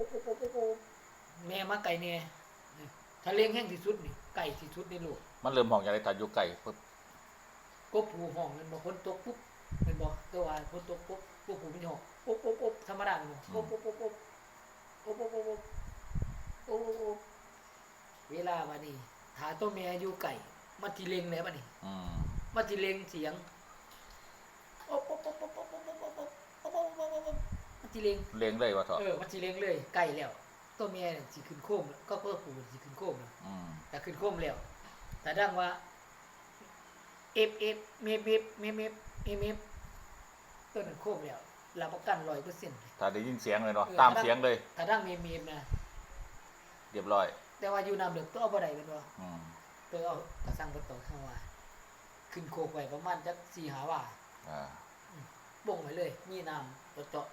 โอ้โอ้โอ้โอ้แม่มาไก่แน่ถ้าเลี้ยงแห้งที่สุดนี่ไก่ที่สุดในโลกมันเริ่มห้องอย่างไรถ้าอยู่ไกลปุ๊บกบผูห้องมันบอกฝนตกปุ๊บเป็นบอกตัวว่าฝนตกปุ๊บกบผูมันห้องอบอบอบธรรมดาเนาะอบอบอบอบอบอบอบอบอบอบอบเวลามานี่ถ้าตัวแม่อยู่ไก่มันทีเล็งแล้วบัดนี้อืมมันทีเล็งเสียงอบอบอบอบอบอบอบอบอบอบ อบอบมันทีเล็งเลี้ยงเลยว่าเถอะเออมันทีเล็งเลยไก่แล้วตัวแม่เนี่ยสิขึ้นโค้งแล้วก็เพื่อผูสิขึ้นโค้งแล้วอืมแต่ขึ้นโค้งแล้วแต่ดังว่าเอฟเอฟเมฟเมฟเมฟเมฟเมฟเมฟตัวนั้นโค้งแล้วรับประกันร้อยเปอร์เซ็นต์ ถ้าได้ยินเสียงเลยเนาะเออ ตามเสียงเลยถ้าดังเมฟเมฟนะเรียบร้อยแต่ว่าอยู่น้ำเหลืองตัวเอาบ่ได้เป็นว่า อืมตัวเอากระสังประตูเข้าว่าขึ้นโคกไว้ประมาณจักสี่หาว่าอ่าบ่งไว้เลย มีน้ำตัวเจาะ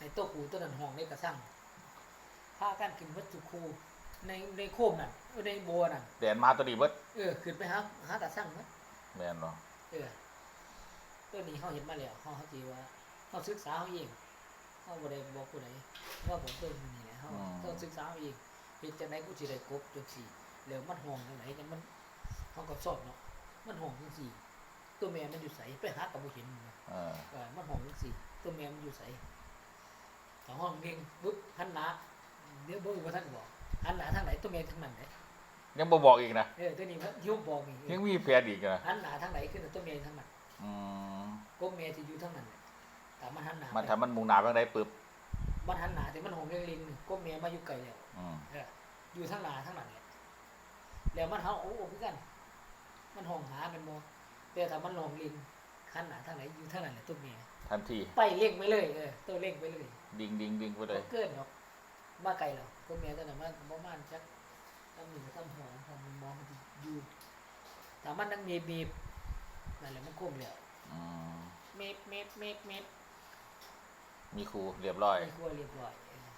ในตัวปูตัวนั้นห้องในกระสังพากันขึ้นวัตถุคูในในโคมนั่นเออในบัวนั่นแดนมาตัวนี้เบิดเออขึ้นไปหาหาตาสั่งมั้ยแม่นเนาะเออตัวนี้เขาเห็นมาแล้วเขาเขาจีว่าเขาศึกษาเขาเองเขาบ่ได้บอกผู้ใดว่าผมตัวนี้แหละเขาต้องศึกษาเอาเองเฮ็ดจังไดกูสิได้กบจังซี่แล้วมันห้องจังไดจังมันเขาก็สอบเนาะมันห้องจังซี่ตัวแม่มันอยู่ไสไปหาก็บ่เห็นนะเออเออมันห้องจังซี่ตัวแม่มันอยู่ไสถ้าห้ องเด้งปึ๊บหันหน้าเดี๋ยวบ่รู้ว่าท่านบอกหันหน้าทางไหนตัวแม่ทางนั้นเด้ยังบ่บอกอีกนะเออตัวนี้มันที่ผมบอกนี่ยังมีแผนอีกนะหันหน้าทางไหนคือตัวแม่ทางนั้นอืมก็แม่ที่อยู่ทางนั้นแหละแต่มันหันหน้ามันไปถ้ามันมุ่งหน้าไปทางใดปึ๊บมันหันหน้าแต่มันหงเลี้ยงลิงก็แม่มาอยู่ไกลแล้วอืมเอออยู่ทางหน้าทางนั้นแหละแล้วมันเฮาโอ้โอ้คือกัน มันห้องหามันบ่แต่ถ้ามันหงลิงหันหน้าทางไหนอยู่ทางนั้นแหละตัวแม่ทันทีไปเร่งไปเลยเออตัวเร่งไปเลย ดิงดิงดิงไปเลยบ่เกินหรอกมาไกลแล้วตัวแม่ตัวนั้นมันประมาณจักตำหนึ่งตำหัวทำมันมองมันสิอยู่ถ้ามันนั่งเมบเมบนั่นแหละมันโค้งแล้วอืมเมบเมบเมบเมบมีครูเรียบร้อย ไม่กลัวเรียบร้อยเออ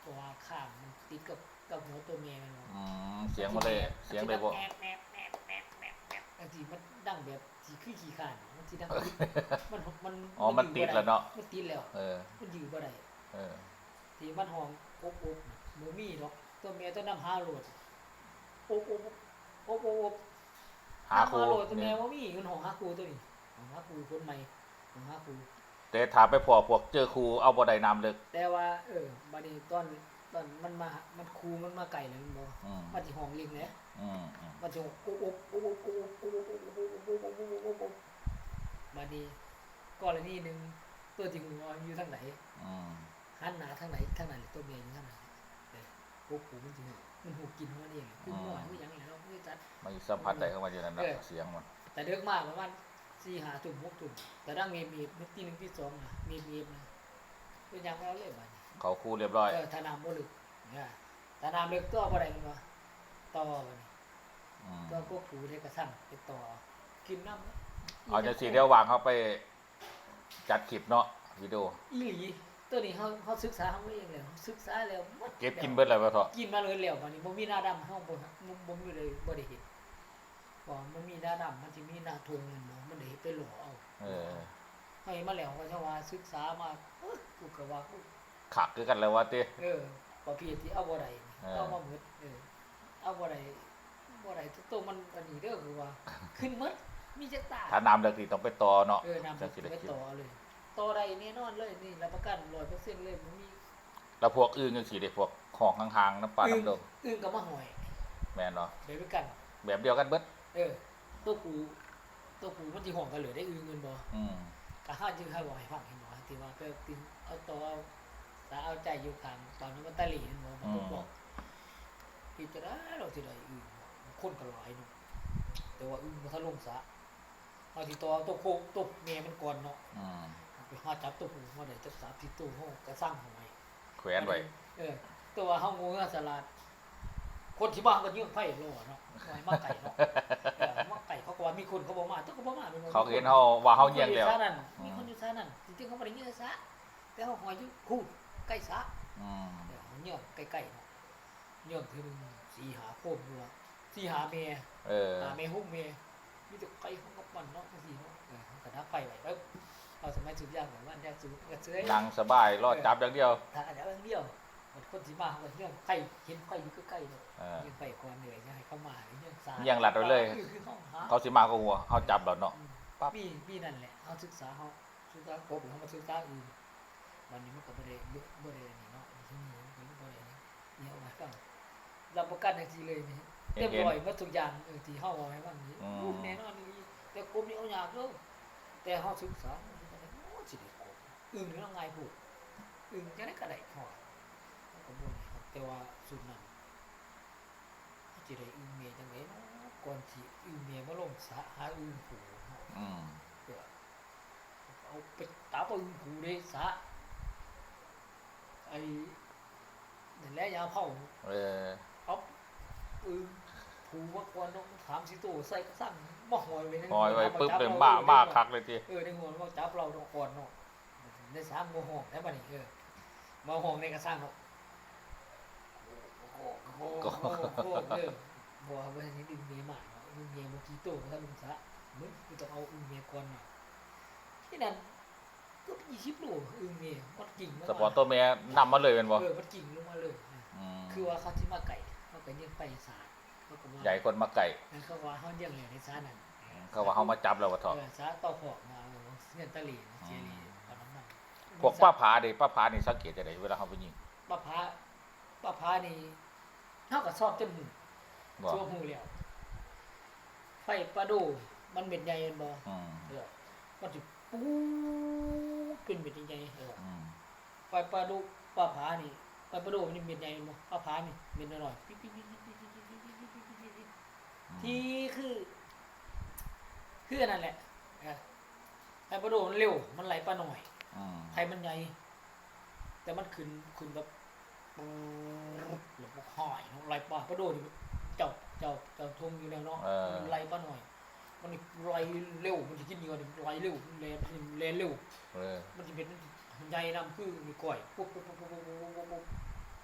เพราะว่าข้างมันติดกับกับหัวตัวเมียมันอืมเสียงมาเลย เสียงเลยบ่ แอบแอบแอบแอบแอบแอบบางทีมันดังแบบ สีขี้ขี้ข้านมันทีดังมันมันอ๋อมันติดแล้วเนาะมันติดแล้วเออมันยืดบ่ได้เออทีมันห้องอบอบน่ะหมูมีดอกตัวเมียตัวน้ำฮาโหลดอบอบอบอบอบหาครูน้ำฮาโหลดตัวเมีนี่ยว่ามีมันห้องฮาคูตัวนี้ห้องฮาคูคนใหม่ห้องฮาคูแต่ถามไปพอพวกเจอครูเอาบ่ได้น้ำลึกแต่ว่า เออบัดนี้ตอนตอนมันมา มันคูมันมาไก่เลยมันบอกอืมมันสิห้องลิงเลยอื มันจะโอ๊บโอ๊บโอ๊บโอ๊บโอ๊บโอ๊บโอ๊บโอ๊บโอ๊บโอ๊บโอ๊บโอ๊บอุ๊บบัดนี้กรณีหนึ่งตัวจริงหัวอยู่ทางไหนอืมหันหนาทางไหนทางไหนตัวเมียอยู่ทางไหนเออโอ๊บโอ๊บมันจริงมันหูกินมันเองคือหม้อคือยังไงเราะคือจัดมันสัมผัสได้เข้ามาอยู่นั่นเนาะเสียงมันแต่เลิกมากประมาณสี่หาตุ่มหกตุ่มแต่ดั้งเมียมีมีตีหนึ่งตีสองนะเมียมีนะเป็นยังแล้วเลยบันเขาครูเรียบร้อยเออถ้าน้ำบ่ลึกเนี่ยถ้าน้ำลึกตัวบ่ได้มันว่าต่อบัน อืมตัวพวกผูเทกระสั่นไปต่อ กินน้ำเอาจังสีเดียววางเขาไปจัดคลิปเนาะวิดีโออีหลีตัวนี้เฮาเฮาศึกษาเฮาเองแล้วศึกษาแล้วหมดเก็บกินเบิดเลยว่าเถอะกินมาเลยแล้วบัดนี้บ่มีหน้าดำเฮาบ่บ่บ่มีเลยบ่ได้เห็นบ่มันมีหน้าดำมันสิมีหน้าทงนั่นบ่มันได้เฮ็ดไปหล่อเอาเออเฮ้ยมาแล้วว่าจะว่าศึกษามาเอ้อกูก็ว่ากูขักคือกันแล้วว่าติเออประเภทที่เอาบ่ได้นี่เออเอามาหมดเออเอาบ่ได้ บ่ได้ตัวมันอันนี้เด้อคือว่าขึ้นหมดมีจักตาถ้าน้ำเลิกนี่ต้องไปต่อเนาะเออนำจังสิได้ไปกินต่อเลยต่อได้แน่นอนเลยนี่รับประกันร้อยเปอร์เซ็นต์เลยมันมีแล้วพวกอื่นจังสีได้พวกของห่างๆน้ำปลาอึ่งน้ำดงอึ่งกับมะหอย แม่นเนาะเดี๋ยวด้วยกัน แบบเดียวกันเบิดเออตัวกูตัวกูมันที่ห่วงกันเหลือได้อึ่งเงินบ่อืมกะห้าจึงให้บ่ให้ฟังเห็นบ่ที่ว่าก็ตินเอาตัวเอาสาเอาใจอยู่ข้างตอนนี้มันตะหลีเห็นบ่มันบ่บอกพี่จะได้เราสิได้อึ่ง คนก็หลายเนาะแต่ว่าอึ่งมันทะลงสะเอาที่ตัวตัวโคกตัวเมียมันก่อนเนาะอืมไปหาจับตัวผู้มาได้จักสามที่ตัวเฮาก็สร้างหอยแขวนไว้เออ ตัวเฮางูเงาสลัดคนที่บ้านก็ยื่นไฟโลเนาะไว้มาไก่เนาะเออมาไก่เขาก็ว่ามีคนเขาบ่มาตัวก็บ่มาเป็นเขาเห็นเฮาว่าเฮาเยี่ยงแล้วมีคนอยู่ซะนั่นมีคนอยู่ซะนั่นจริงๆเขาบ่ได้ยื่นซะแต่เฮาหอยอยู่คูดใกล้ซะอืมเดี๋ยวเยื่อใกล้ๆเนาะเยื่อคือหนึงสี่หาโคมอยู่ว่า สี่หาเมยเออหาเมหุ้มเมยมีแต่ไก่ของกับมันเนาะจังซี่เนาะเออเขาก็ดับไฟไว้ปึ๊บเอาสมัยสุดยางของมันแยกสูงก็เสื้อนั่งสบายรอดจับอย่างเดียวถ้าอันเดียวอย่างเดียวเอคนที่มาเขาก็เรื่องไข่เห็นไข่อยู่ใกล้ๆเนาะเออเรื่องไข่ก่อนเหนื่อยจะให้เข้ามาเรื่องสารยังหลัดไว้เลยคือคือเขาหาเขาสิมาก็หัวเขาจับเราเนาะปั๊บมีมีนั่นแหละเขาศึกษาเขาศึกษากบแล้วเขามาศึกษาอื่นวันนี้มันก็บ่ได้บ่บ่ได้นี่เนาะที่นี่มันก็บ่ได้นี่เอามาฟังรับประกันจังซี่เลยนี่ เห็เรีนยบเห็นร้อยหมดทุกอย่างเออที่เฮาเอาให้ฟังนี้อืมรูปแน่นอนนี่แต่กบนี่เอายากเด้อแต่เฮาศึกษามันก็ได้โอ้สิได้กบอึ้งนี่เราง่ายพูดอึ้งจังได๋ก็ได้พอมันก็บ่นี่ครับแต่ว่าสุดนั้นเขาสิได้อึ้งเมียจังไดเนาะก่อนที่อึ้งเมียมาลงสระหาอึ้งผูเนาะอืมเพื่อเอาไปตาปอึ้งผูในสระไอ้นั่นแหละยาเผาเออเอา อึ้งผูมาก่อนเนาะถามสิโตใส่กระสังมาหอยไว้ในหอยไว้หัปึ๊บจัเลยรมามาเออคักเลยทีเออในหัวเราจับเราต้องก่อนเนาะในสามโมห้องแล้วบัดนี้เออมาห้องในกระสังเนาะโอ้โหโอ้โหโอ้โหเออบอกว่าวันนี้ดึงเมียมาเนาะดึงเมียเมื่อกี้โตถ้าลุงสะมึงกูต้องเอาอึ้งเมียก่อนเนาะที่นั่นก็ยี่สิบโลอึ้งเมียมันกิ่งลงสมาปอนตัวแม่นำมาเลยเป็นบ่เออมันกิ่งลงมาเลยนะมคือว่าเขาที่มาไก่เขา ไปเลี้ยงไปศาสตร์เขาก็ว่าใหญ่คนมาไก่นั่นเขาว่าเขาเลี้ยงเหลือในศาสตร์นั่นเขาว่าเขามาจับเราว่าเถอะเออศาสตร์ต่อหอกมาเอาเงินตะหลีนะเจลีเอาน้ำมันพวกป้าผาเด้ป้าผานี่สังเกตจะได้เวลาเขาไปยิงป้าพาป้าพานี่เท่ากับชอบจนหูบ่ชั่วหูแล้วไฟปลาดูมันเป็นใหญ่เห็นบ่อืมเออมันสิปูดเป็นเป็นใหญ่เอออืมไฟปลาดูป้าพานี่ คอยปลาโดมันี่เม็ดใหญ่มั้งข้าวพานี่เม็ดน่อยที่คือคือนั่นแหละไทยปลาโดมันเร็ว มันไหลปลาหน่อยไทยมันใหญ่ แต่มันขึ้นขึ้นแบบหลบหอยไหลปลาปลาโดดเจ้าเจ้าเจ้าทงอยู่แล้วเนาะไหลปลาหน่อยมันไหลเร็ว มันจะกินเยอะมันไหลเร็วแรงเร็วมันจะเป็น ใหญ่นำคือมีก้อยปุ๊บปุ๊บปุ๊บปุ๊บปุ๊บปุ๊บปุ๊บปุ๊บ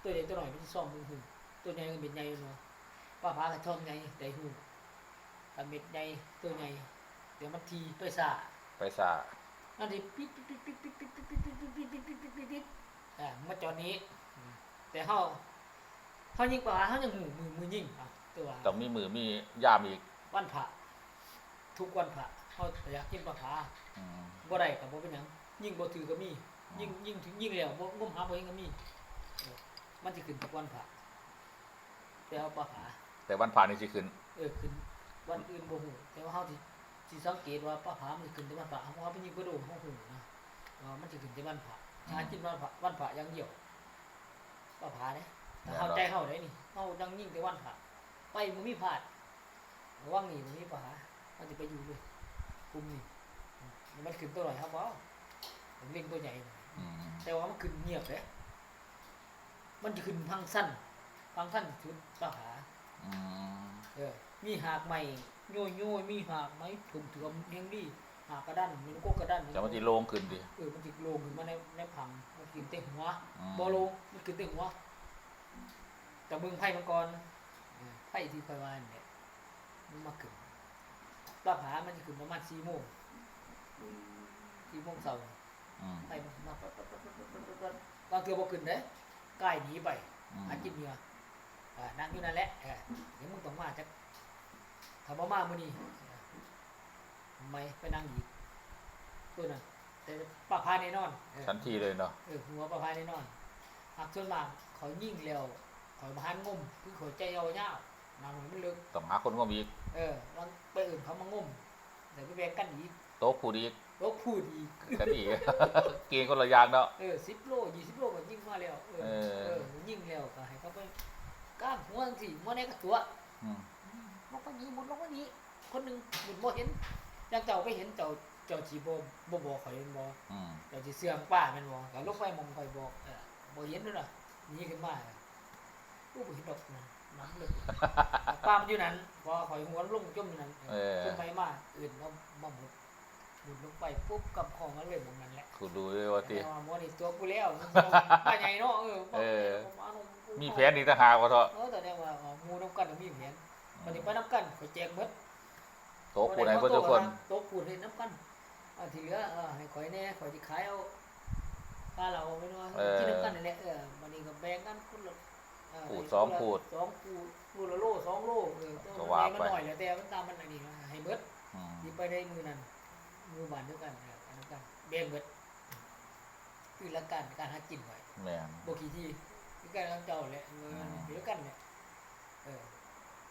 ตัวใหญ่ตัวหน่อยมันจะซ่อมมือหูตัวใหญ่ก็เป็นใหญ่เนาะป้าพากระช่อมใหญ่ได้หูถ้าเม็ดใหญ่ตัวใหญ่เดี๋ยวมันทีไปซ่าไปซานั่นดิปิ๊ดปิ๊ดปิ๊ดปิ๊ดปิ๊ดปิ๊ดปิ๊ดปิ๊ดปิ๊ดปิ๊ดปิ๊ดปิ๊ดปิ๊ดปิ๊ดปิ๊ดอ่ามาจอนี้อืมแต่เฮาเฮายิงปลาเฮายังหูมือมือยิงอะตัวต้องมีมือมีย่ามอีกวันพระทุกวันพระเฮาอยากกินปลาผาอืมบ่ได้ก็บ่เป็นหยังยิงบ่ถือก็มี ยิงยิงถึงยิงแล้วบ่งมหาบ่เห็นก็มีเออมันสิขึ้นทุกวันพระแต่เอาปลาผาแต่วันผ่านนี่สิขึ้น เออขึ้นวันอื่นบ่ฮู้แต่ว่าเฮาสิสิสังเกตว่าปลาผามันขึ้นแต่วันพระเฮาว่าไปยิงบ่โดนเฮาฮู้นะว่ามันสิขึ้นแต่วันพระหากินวันพระวันพระอย่างเดียวก็พาเด้แต่เข้าใจเข้าได้นี่เข้าดังยิ่งแต่วันพระไปมึงมีพลาดว่างนี่มึงมีปัญหามันจะไปอยู่เลยกลุ่มนี่อืมมันขึ้นตัวหน่อยครับว่าผมเล่นตัวใหญ่หน่อยอืม แต่ว่ามันขึ้นเงียบเลยมันจะขึ้นพังสั้นพังสั้นชุดปัญหาอืมเออ มีหากใหม่โยยโยยมีหากไหมถุงเถื่อมเฮงดีหากกระด้านมันก็กระด้านแต่มันสิโล่งขึ้นดิเออมันติดโลงขึ้นมาในในผังมันกินเต็มหัวอืมบอโลมันขึ้นเต็มหัวแต่มึงไพ่มังกรเออไพ่ที่คอยวานเนี่ยมันมาขึ้นปลาผามันจะขึ้นประมาณสี่โมงสี่โมงเสาร์อืม ไพ่มาปั๊บปั๊บปั๊บปั๊บปั๊บปั๊บบางเทือบ่ขึ้นเด้ใกล้หนีไปหากินเหงื่อนั่งอยู่นั่นแหละเดี๋ยวมึงต้องมาจักถ้ามามื้อนี้ทำไมไปนั่งอีกตัวนั้นแต่ปลาพายแน่นอนทันทีเลยเนาะเออหัวปลาพายแน่นอนหากส่วนมากขายิ่งเร็วเขามาหันงุ่มคือเขาใจยาวๆน้ำมันลึกต้องหาคนงมอีกเออมันไปอื่นเขามางมเดี๋ยวไปแบ่งกันอีก ต๊ะผู้อีกโลกพูดอีกกันอีกเกณฑ์คนละอย่างเนาะเออสิบโลยี่สิบโลก็ยิ่งมาแล้วเออเออเออยิ่งแล้วก็ให้เขาไปก้ามหัวสิหัวในกระตัวอืมลงไปนี้หมุนลงไปนี้คนหนึ่งหมุนบ่เห็นอย่างเจ้าไปเห็นเจ้าเจ้าชีบ่บ่บอกข่อยเห็นบ่อืมเจ้าสิเสื่องป้าแม่นบ่ก็ลงไปมองข่อยบอกเออบ่เห็นด้วยน่ะหนี่ขึ้นมาลูกบ่เห็นดอกนะน้ำลึกป้ามันอยู่นั้นพอข่อยหัวลงจมอยู่นั้นเออขึ้นไปมาอื่นมามาหมุด หมุดลงไปปุ๊บกับของมันเลยหมองนั้นแหละคุณดูด้วยว่าติแต่ว่าหมอนี่ตัวกูแล้วป้าใหญ่เนาะเออเออมาลงมีแผนอีกต่างหากว่าเถอะเออแต่เนี่ยว่าอ๋อหมูน้ำกันมีแผนวันนี้ไปน้ำกันข่อยแจกหมดโต๊ะผู้ใดบ่ทุกคนโต๊ะปูนให้น้ำกันอันที่เหลือเออให้ข่อยแน่ข่อยสิขายเอาปลาเราไม่รู้ว่าเออกินน้ำกันนี่แหละเออวันนี้ก็แบ่งกันคนละเพูดสองพูดสองพูดพูดละโลสองโลเออก็ตัวว่ามันไปหน่อยแล้วแต่มันตามมันอันนี้นะให้เบิดอืมที่ไปได้มือนั้น มือบานเดียวกันเอออันนั้นกันแบ่งเบิดคือละกันการหากินไว้แม่นบกี่ที่คือการกับเจ้าแหละเอออืมเดียวกันเนี่ยเออ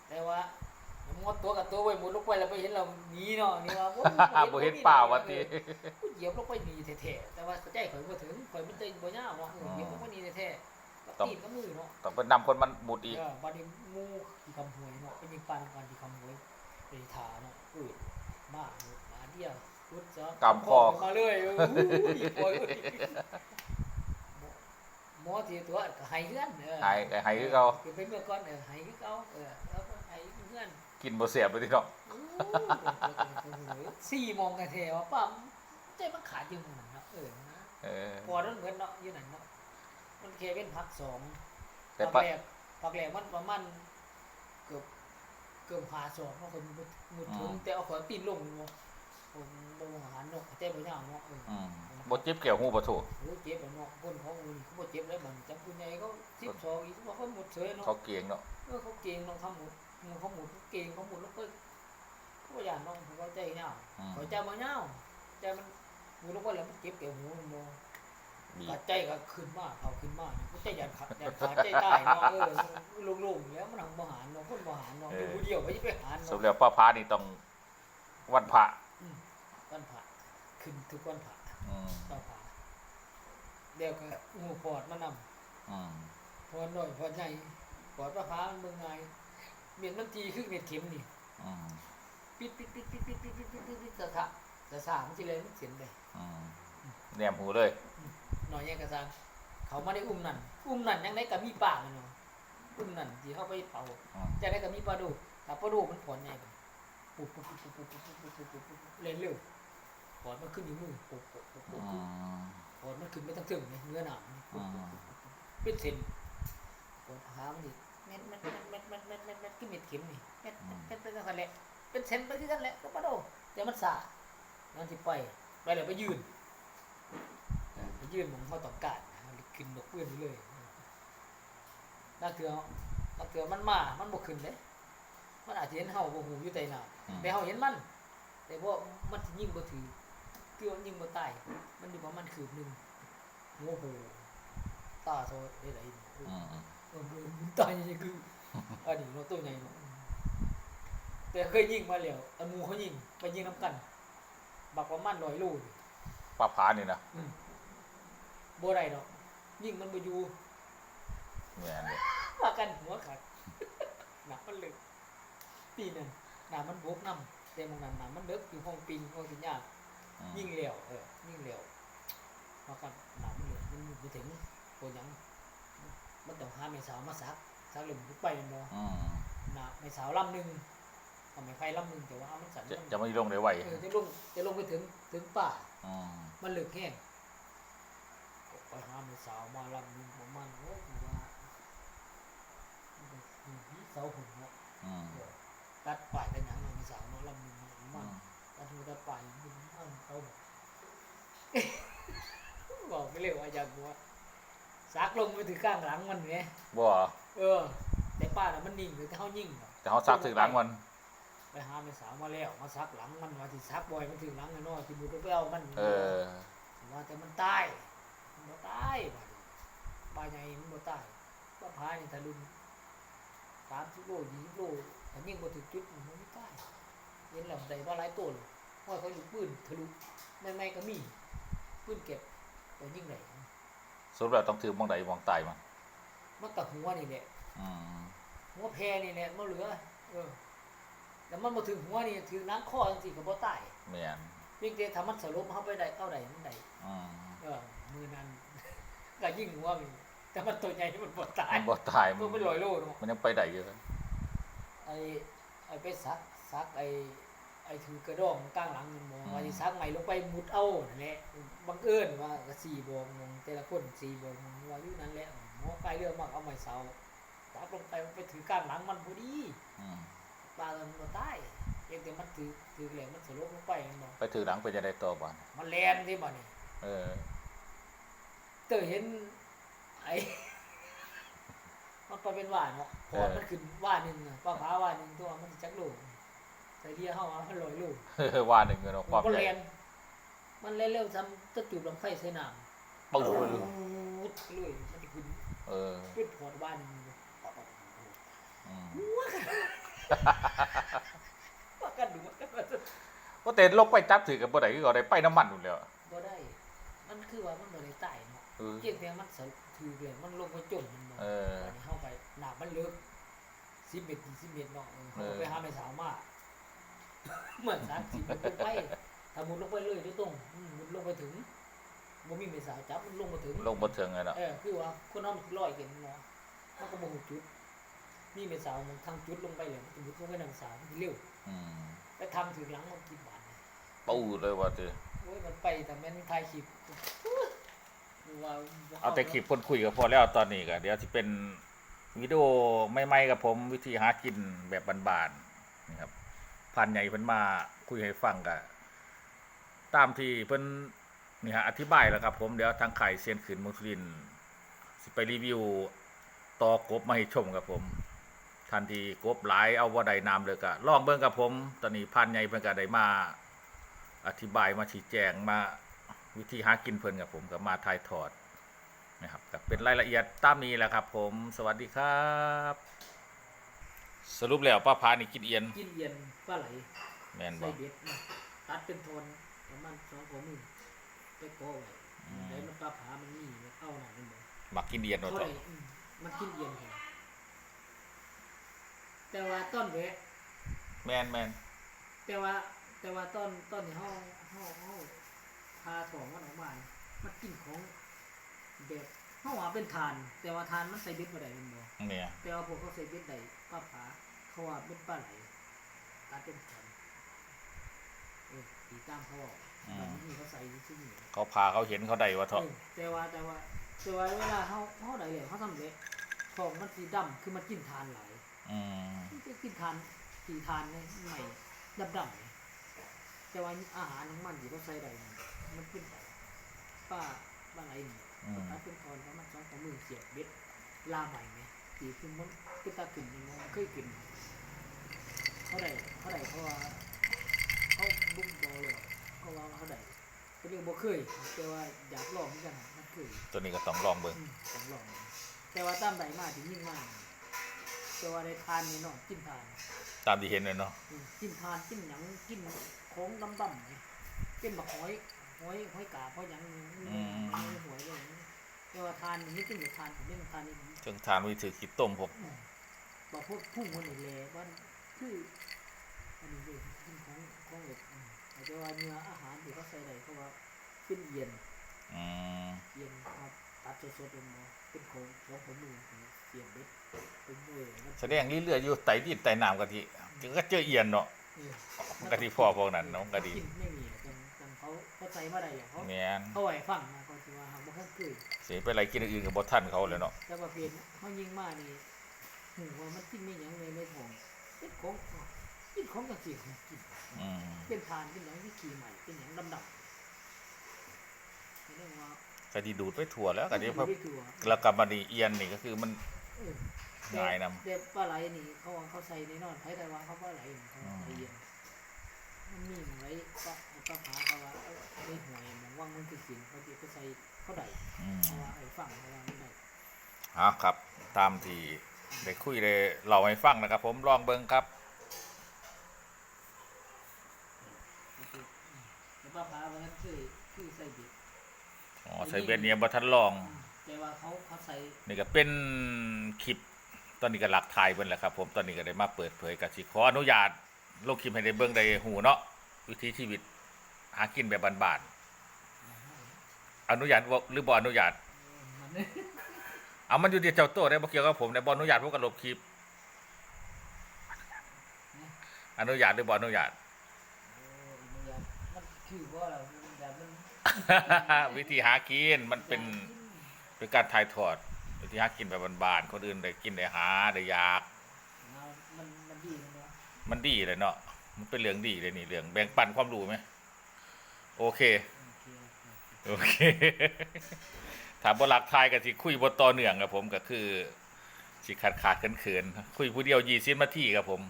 แต่ว่ามันมดตัวกับตัวไว้หมุดลงไปแล้วไปเห็นเราหนีเนาะนี่ว่าโอ้ยบ่เห็นเปล่าวะติเออกูเหยียบลงไปหนีแท้ๆแต่ว่าใจข่อยบ่ถึงข่อยมันใจบ่ยาวเนาะเออเหยียบลงไปหนีแท้ๆกับต้องตีนกับมือเนาะ ต้องไปนำคนมันหมุดอีก เออบัดนี้หมู่ที่คำหวยเนาะเป็นยิงปานกันที่คำหวยไปถาเนาะอุ้ยมาหมดมาเดียวพุดซะ กำคอมาเลยโอ้ยหมอที่ตัวก็ให้เฮือนเออหายหายคือเก่าเป็นเมื่อก่อนเออให้คือเก่าเออแล้วก็ให้เฮือนกินบ่เสียบเลยทีเนาะโอ้ยสี่โมงกันแท้ว่าปั๊มใจมันขาดอยู่นั่นเนาะเออนะพอนั้นเหมือนเนาะอยู่นั่นเนาะมันแค่เป็นพักสองพักแรกพักแรกมันประมาณเกือบเกือบหาสองเนาะคนมุดถึงแต่เอาขอตีนลงเนาะ ผมบ่หาเนาะแต่บ่ยาวเนาะเอออืมบ่เจ็บเกี่ยวหูบ่ถูกโอ้เจ็บแล้วเนาะคนเขาอุ้ยเขาบ่เจ็บแล้วมันจับผู้ใหญ่เขา12อีกว่าเขาหมดเฉยเนาะเขาเก่งเนาะเออเขาเก่งเนาะเขาหมดเออเขาหมดเขาเก่งเขาหมดแล้วก็เขาบ่ย่านเนาะเขาใจยาวอืมเขาใจบ่ยาวใจมันหูลงไปแล้วมันเจ็บแก่หูมันบ่บีกับดใจก็ขึ้นมาเขาขึ้นมาเนี่ยก็ใจยันขาดยันขาดใจตายเนาะเออลงๆแล้วมันทำบ่หารเนาะคนบ่หารเนาะอยู่ผู้เดียวไปไปหารสรุปเนาะแล้วป้าพานี่ต้องวันพระวันพระ ขึ้นทุกวันพระอืมต่อพระเดี๋ยวก็งูพอดมานำอืมพอดน้อยพอดใหญ่พอดพระพามันเบิ่งง่ายเม็ดมันตีคือเม็ดเข็มนี่อืมปิดปิดปิดปิดปิดปิดปิดปิดปิดปิดตะทะตะสามันสิเลยมันเสียนเลยอืมแนมหูเลยหน่อยแยกกระซังเขามาได้อุ้มนั่นอุ้มนั่นยังได้ก็มีปากมันเนาะอุ้มนั่นที่เขาไปเป่าอืมจะได้ก็มีปลาดุกแต่ปลาดุกมันผลไงปุ๊บปุ๊บปุ๊บปุ๊บปุ๊บปุ๊บปุ๊บปุ๊บปุ๊บปุ๊บเร็วเร็ว ผลมันขึ้นอยู่มือปุ๊บปุ๊บปุ๊บปุ๊บอืมผลมันขึ้นไม่ต้องถึงเนี่ยเนื้อหนังอืมเป็นเส้นผลหามันดิเม็ดเม็ดเม็ดเม็ดเม็ดเม็ดเม็ดเม็ดคือเม็ดเข็มนี่เม็ดเม็ดเม็ดเป็นกันแหละเป็นเส้นไปที่กันแหละก็ปลาดุกเดี๋ยวมันสานั่นที่ไปไปเลยไปยืนไปยืนมองเขาต้องการขึ้นดอกเปื้อนไปเลยนักเถื่อนักเถื่อมันมามันบกขึ้นเลยมันอาจจะเห็นเฮาบ่หูอยู่ใต้น้ำอืมแต่เฮาเห็นมัน แต่ว่ามันสิยิงบ่ถือ คือมันยิงบ่ตายมันอยู่ประมาณคืบหนึงโอ้โหตาโซได้ไหลนี่โอ้อืมอืมเออมันตายนี่คืออันนี้เนาะตัวใหญ่เนาะแต่เคยยิงมาแล้วอันหมูเขายิงไปยิงน้ำกัน บักประมาณ100โลนี่ป้าพานี่นะอืมบ่ได้ดอกยิงมันบ่อยู่แม่นเลยว่ากันหัวขาดหนักมันเลยปีนั้นหนามันบกน้ำแต่มองนั้นหนามันเลิกอยู่ห้องปิงห้องสิญญาอืม ยิ่งเหลวเออยิ่งเหลวว่ากันหนามันเลยมันไปถึงตัวหยังมันต้องหาแม่สาวมาซักซักเหลยมันไปมันบ่อืมหนาแม่สาวลำหนึ่งเอาไม้ไฟลำหนึ่งแต่ว่าเอามันสั่นจะมันจะไม่ลงได้ไหวเออจะลงจะลงไปถึงถึงป่าอืมมันเหลือแห้งก็ไปหาแม่สาวมาลำหนึ่งประมาณโอ้ยว่ามันก็อยู่ที่เสาหุ่นเนาะอืมตัดป่ายกันหยังเรามีสาวน้อยลำหนึ่งมา อืมันมตัดมือตัดป่ายมันมันเขาบอกบอกไม่เร็วอาจารย์บัวซักลงไปถึงข้างหลังมันไงบ่เออ แต่ป้าน่ะมันนิ่งเลยแต่เขายิ่งบ่แต่เขาซักถึงหลังมันไปหาแม่สาวมาแล้วมาซักหลังมันว่าที่ซักบ่อยมันถึงหลังไอ้น้อยที่บุตรไปเอามันเออว่าแต่มันตายมันบ่ตายบาดนี้บาใหญ่มันบ่ตายว่าพายนี่ทะลุสามสิบโลยี่สิบโลแต่ยิ่งบ่ถึงจุดมันไม่ตายเห็นแล้วได้ว่าหลายตัวเลย ว่าเขาอยู่ปืนทะลุไม่ไม่ก็มีปืนเก็บแต่ยิ่งไหนสรุปแล้วต้องถือมองใดมองตายมันมันกับหัวนี่แหละอืมหัวแพรนี่แหละมันเหลือ เออแต่มันมาถึงหัวนี่ถึงน้ำข้อจังซี่ก็บ่ตายแม่นเพียงแต่ถ้ามันสลบเฮาไปได้เอาได้มันได้อืมเออมือนั้นก็ยิ่งหัวมันแต่มันตัวใหญ่มันบ่ตายมันบ่ตายมันมัเป็นนร้อยโลเนาะมันยังไปได้อยู่ไอ้ไอ้ไปซักซักไอ้ ไอ้ถือกระดองกลางหลังมันมองว่าสิซักใหม่ลงไปมุดเอานั่นแหละบังเอิญว่าก็สี่บองมองแต่ละคนสี่บองมองว่าอยู่นั่นแหละหมอไปเรือมากเอาไม้เสาซักลงไปมันไปถือกลางหลังมันพอดีอืมปลามันบ่ตายเพียงแต่มันถือถือแหลมมันสลบลงไปมันบ่ไปถือหลังไปจะได้ต่อบ้านมันแลนที่บ่นี่เออตอร์เห็นไอ้มันไปเป็นว่าเนาะพอมันขึ้นว่าหนึ่งอะป้าพาว่าหนึ่งตัวมันสิจักโล ใส่เดียเข้ามามันลอยโลว่าหนึ่งเงินเอาความมันใหญ่ เรียนมันเร็วๆซ้ำตะจูบลำไฟใส่น้ำปุ๊บเลยมันจะขึ้นเออเป็นพอดบ้านหนึ่งเลยอืมว่ากันดูว่ากันว่าว่าแต่ลงไปจับถือกับบ่ได้คือเอาได้ไปน้ำมันนู่นแล้วบ่ได้ มันคือว่ามันบ่ได้ตายเนาะเออ เจียงแต่มันสะถือเลยมันลงไปจมมันบ่เอออันนี้เข้าไปหนามันลึกสิบเมตรสิบเมตรเนาะเออเขาก็ไปหาไม่สาวมา เหมือนสักสิบมุดลงไปถ้ามุดลงไปเลยด้วยตรงอืมมุดลงไปถึงบ่มีไม่สาวจับมันลงมาถึงลงบ่ถึงเลยเนาะเออคือว่าคนเอามันลอยเห็นเนาะมันก็บ่ฮู้จุดมีไม่สาวมันทางจุดลงไปเลยมันจะมุดลงไปทางสาวมันสิเร็วอืมไปทำถึงหลังมันกี่บาทเนี่ยปูเลยว่าติโอ้ยมันไปแต่แม่นถ่ายคลิปดูว่าบ่เอาแต่คลิปคนคุยก็พอแล้วตอนนี้ก็เดี๋ยวสิเป็นวิดีโอใหม่ๆกับผมวิธีหากินแบบบานๆนี่ครับ พันใหญ่เพิ่นมาคุยให้ฟังก็ตามที่เพิ่นนี่ฮะอธิบายแล้วครับผมเดี๋ยวทางไข่เซียนขืนมืองสุรินสิไปรีวิวต่อกบมาให้ชมครับผม ทันทีกบหลายเอาว่าใดนามเลยก็ลองเบิ่งกับผม ตอนนี้พันใหญ่เพิ่นก็ได้มา อธิบายมาชี้แจงมาวิธีหากินเพิ่นกับผมก็มาถ่ายทอดนะครับก็เป็นรายละเอียดตามนี้แหละครับผม สวัสดีครับ สรุปแล้วป้าพานี่กินเอียนกินเย็นปลาไหลแม่นบ่ใส่เบ็ดนะตัดเป็นโทนประมาณสองของมือไปโก้ไว้อืมแล้วมันปลาผามันมีเอาหน่อยมันบอกมักกินเอียนเขาเนาะได้อืมมันกินเย็นแค่แต่ว่าต้นแวะ แม่นแม่นแต่ว่าแต่ว่าต้นต้นที่เขาเขาเขาพาถองมันออกมาเนี่ยมันกินของแบบ เขาว่าเป็นทาน แต่ว่าทานมันใส่เบ็ดมาได้มันบอกเนี่ยแต่ว่าพวกเขาใส่เบ็ดได้ปลาผาเขาว่าเป็นปลาไหลตัดเป็นทานเออตีตามเขาบอกแบบนี้เขาใส่ที่นี่เขาพาเขาเห็นเขาได้ว่าเถอะเออแต่ว่าแต่ว่าแต่ว่าเวลาเขาเขาได้เลยเขาทำเละของมันสีดำคือมันกินทานหลายอืม มันจะกินทานสีทานเนี่ยใหม่ดำดำเนี่ยแต่ว่าอาหารของมันที่เขาใส่ได้เนี่ยมันกินไปป้าบ้านไรนี่ อืมถ้าเป็นตอนแล้วมันสองของมือเสียบเบ็ดลาใหม่ไหมสีคือมันก็ตากินยังไงเคยกินเขาได้เขาได้เพราะว่าเขาบุ้มบอเลยเขาว่าเขาได้เขาเรียกบ่เคยแต่ว่าอยากลองเหมือนกันนะมันเคยตัวนี้ก็ต้องลองเบิ่งอืมต้องลองแต่ว่าตามใดมาถึงยิ่งมากแต่ว่าได้ทานนี่เนาะกินทาน ตามที่เห็นเลยเนาะอืมกินทานกินหยังกินของดำดำๆนี่เป็นบักหอย หอยหอยกาบหอยหยังหอยหวยเลยแต่ว่าทานนี่กินอยู่ทานผมไม่ทานนี่ถึงทานวิธีคิดต้มพวกบอกพวกพุ่งมันนี่แหละว่าคืออันนี้เลยกินของของเด็กอืมแต่ว่าเนื้ออาหารที่เขาใส่ใดเขาว่าเป็นเย็น อืมเย็นครับตัดสดๆลงมาเป็นของของผมมือเสียบเบ็ดเป็นด้วยมันแสดงเรื่อยๆอยู่ไต่ดินไต่น้ำกะทิก็เจอเอียนเนาะเออมันกะทิพ่อพวกนั้นเนาะกะทิกินไม่มี มาได้อย่างเขาแม่นเขาไหวฟังนะเขาจะว่าหางบ่คันเคยสิไปอะไรกินอื่นๆก็บ่ทันเขาเลยเนาะแต่ว่าเปลี่ยนเขายิงมานี่หูว่ามันกินไม่หยังเลยในท้องเป็นของกินของจังซี่ของกินอืมเป็นทานเป็นหยังวิธีใหม่เป็นหยังดำๆเรียกว่าก็ดีดูดไปทั่วแล้วก็เดี๋ยวพอไม่ได้ตัวแล้วกลับมานี่เอียนนี่ก็คือมันเออง่ายนำเด็บปลาไหลนี่เขาว่าเขาใส่ในนอนไทยแต่ว่าเขาปลาไหลนี่เขาใส่เย็นมันมีหมไว้ก็ ก็พาเขาว่าเอาในหวยมองว่างมันคือสิ่งเขาจะไปใส่เขาได้อืมเพราะว่าไอ้ฝั่งเพราว่าไม่ได้อะครับ ตามที่ได้คุยได้เล่าให้ฟังนะครับ ผมลองเบิ่งครับแต่ป้าพาวันนั้นคือคือใส่เบ็ดอ๋อใส่เบ็ดเนี่ยบ่ทันลอง แต่ว่าเขาเขาใส่นี่ก็เป็นคลิปตอนนี้ก็หลักถ่ายเบิ่นแหละครับ ผมตอนนี้ก็ได้มาเปิดเผยกับสิขออนุญาตลงคลิปให้ได้เบิ่งได้หูเนาะวิถีชีวิต หากินแบบบ้านๆอนุญาตบ่หรือบ่อนุญาตมันเนี่ยเอามันอยู่ที่เจ้าตัวได้บ่เกี่ยวกับผมได้บ่อนุญาตผมก็ลบคลิปอนุญาตหรือบ่อนุญาตโอ้ยมันอยากมันคือว่าเรามันอยากมันวิธีหากินมันเป็นเป็นการถ่ายทอดวิธีหากินแบบบ้านๆคนอื่นได้กินได้หาได้อยากมันมันมันดีเลยเนาะมันดีเลยเนาะมันเป็นเรื่องดีเลยนี่เรื่องแบ่งปันความรู้ไหม โอเค โอเคถามบ่หลักทายก็สิคุยบ่ต่อเนื่องครับผมก็คือสิขาดขาดๆเขินคุยผู้เดียว20นาทีครับผม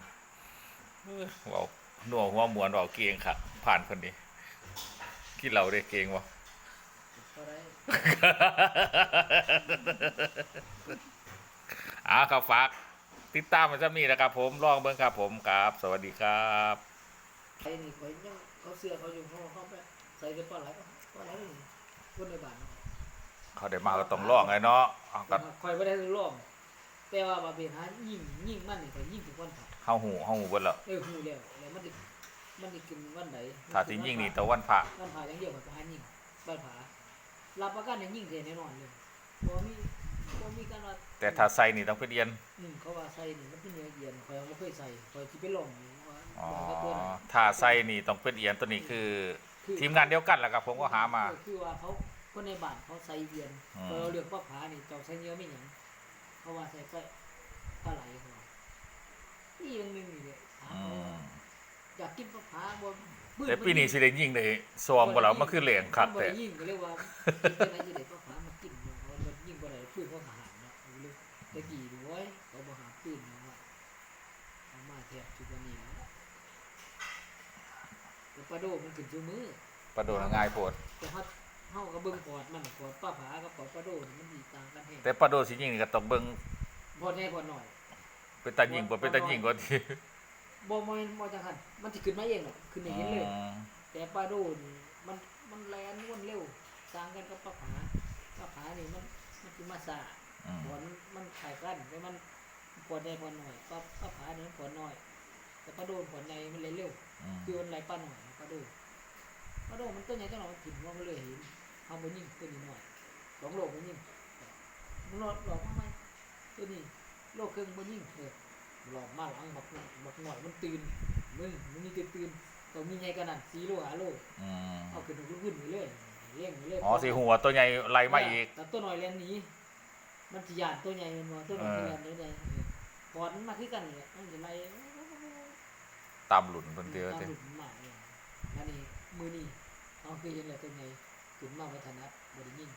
เอ้อเว้าหนัวหัวมวนเว้าเก่งครับผ่านคนนี้คิดเราได้เก่งบ่ก็ได้อ่าครับฝากติดตามมันจะมีนะครับผมลองเบิ่งครับผมครับ สวัสดีครับไอ้นี่เขายังเขาเสื้อเขาอยู่เขาเขาไป ใส่กันปลาไหลก็ปลาไหลนี่คนในบ้านเนาะเขาได้มาก็ต้องลองไงเนาะเอาก็คอยไม่ได้ร่วมแต่ว่าบาเบียนหายิ่งยิ่งมันนี่ก็ยิ่งถึงวันผักเฮาหูเฮาหูเบิดแล้วเออหูแล้วแล้วมันดิมันดิกินวันไหนถ้าสิยิ่งนี่แต่วันพระวันผาอย่างเดียวกับหายิ่งบ้านผารับประกันอย่างยิ่งเทแน่นอนเลยบ่มีบ่มีการว่าแต่ถ้าใส่นี่ต้องเป็นเอียนอืมเขาว่าใส่นี่มันเป็นเนื้อเย็นคอยบ่เคยใส่คอยที่ไปลองว่าอ๋อว่าตัวไหนถ้าใส่นี่ต้องเป็นเอียนตัวนี้คือ ทีมงานเดียวกันแหละครับผมก็หามา คือว่าเขาคนในบ้านเขาใส่เย็นอืมพอเราเลือกป้าผานี่เจ้าใส่เนื้อไม่หยังเพราะว่าใส่ไปปลาไหลเขาว่าอีกอย่างหนึงนี่แหละถามอืเขาว่ามอยากกินป้าผาบ่บื้แต่ปีนี้สิได้ยิ่งได้ซอมบ่แล้วมันคือเหลียงคักบ่แต่ได้ยิ่งก็เรียกว่าเป็นอะไรจะได้ป้าผามากินเนาะเพราะมันยิ่งบ่ได้ปืนเขาหาเนาะเอาเลยตะกี้ดูไว้เขาบ่หาปืนเนาะว่าเอามาแทบทุกวันนี้แล้วแล้วปลาโดมันขึ้นชูมือประโดดง่ายโพดแต่ฮอดเฮาก็เบิ่งปอดมันปอดป้าผากับปอดปลาโดนี่มันดีต่างกันแฮงแต่ประโดดสิยิ่งนี่ก็ต้องเบิ่งพอแน่พอหน่อยเป็นตายิ่งบ่เป็นตายิ่งกว่าที่บ่บ่แม่นบ่จังหั่นมันสิขึ้นมาเองหรอกขึ้นได้เห็นเลยอืมแต่ปลาโดนี่มันมันแล่นวนเร็วต่างกันกับปลาผาปลาผานี่มันมันสิมาซ่าอืมผลมันขายกันแต่มันผลใหญ่ผลหน่อยปลาปลาผาเนี่ยมันผลน้อยแต่ปลาโดนผลใหญ่มันเลยเร็วอืมคือมันไหลปลาหน่อยปลาโดนปลาโดนมันต้นใหญ่ต้นหน่อยมันกินว่ามันเลยเห็นเอาไปยิงตัวนี้หน่อยสองโลมันยิงมันหลอกหลอกมาไหมตัวนี้โลครึ่งมันยิงเออหลอกมาหลังบักหน่อยบักหน่อยมันตื่นมึงมันนี่ตื่นตื่นต้องมีไงกันนั่นสี่โลห้าโลอืมเอาขึ้นขึ้นขึ้นไปเรื่อยเลี้ยงไปเรื่อยอ๋อสิหัวตัวใหญ่ไล่มาอีกแต่ตัวหน่อยเรียนหนี้มันสิยานตัวใหญ่มันบ่ตัวหน่อยเออเรียนได้ได้ปอดมันมาคือกันเลยมันจะไล่ตามหลุนเพิ่นเด้อตามเด้หลุดมั นมาเนี่ยอันนี้มือนี้เอาคือยังไงตัวใหญ่ขึ้นมาวัฒนัดบ่ได้ยิง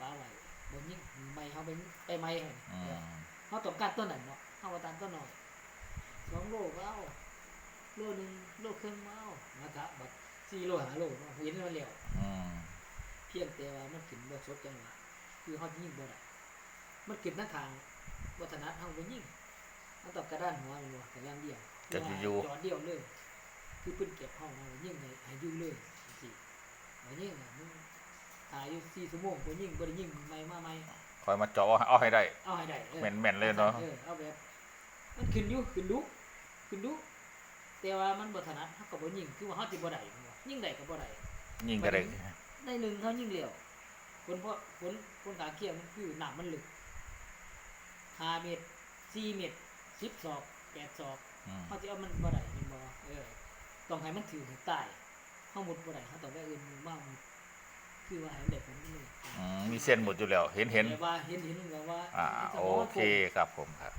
ปลาไหลบ่ยิงไม่เฮาไปไปไม่เฮาอืมเฮาต้องการตัวนั้นเนาะเฮาว่าตามตัวหน่อยสองโลก็เอาโลหนึงโลครึ่งก็เอามาทะบัดสี่โลห้าโลเนาะเห็นมันแล้วอืมเพียงแต่ว่ามันขึ้นบ่สดจังหวะคือเฮายิงบ่ได้มันขึ้นทางทางวัฒนธรรมเฮาบ่ยิงมันต้องกระด้านหัวมันบ่แต่อย่างเดียวจะสิอยู่จอดเดียวเลย คือเพิ่นเก็บห้องเฮายิงให้ให้อยู่เลยจังซี่บ่ยิงอะมึงถ่ายอยู่4ชั่วโมงบ่ยิงบ่ได้ยิงใหม่มาใหม่คอยมาเจาะเอาให้ได้เอาให้ได้ออแม่นๆเลยเนาะออเอาแบบมันขึ้นอยู่ขึ้นดุขึ้นดุแต่ว่ามันบ่ถนัดเฮาก็บ่ยิงคือว่าเฮาสิบ่ได้แม่นบ่ยิงได้ก็บ่ได้ยิ่งก็ได้ในหนึ่งเขายิ่งเหลวผลเพราะผลผลขาเคี่ยวมันคือหนามมันลึกห้าเมตรสี่เมตรสิบศอกแปดศอกอืมเขาจะเอามันบ่ได้แมันบ่เออ ต้องให้มันถือให้ตายเขาหมดบ่ได้เขาต้องไปอื่นมือมากหมดคือว่าให้มันได้ผลนี่อืมมีเส้นหมดอยู่แล้ว เห็นเห็นแต่ว่าเห็นเห็นแบบว่าอ่ามันจะโอมงว่าเคครับผมครับ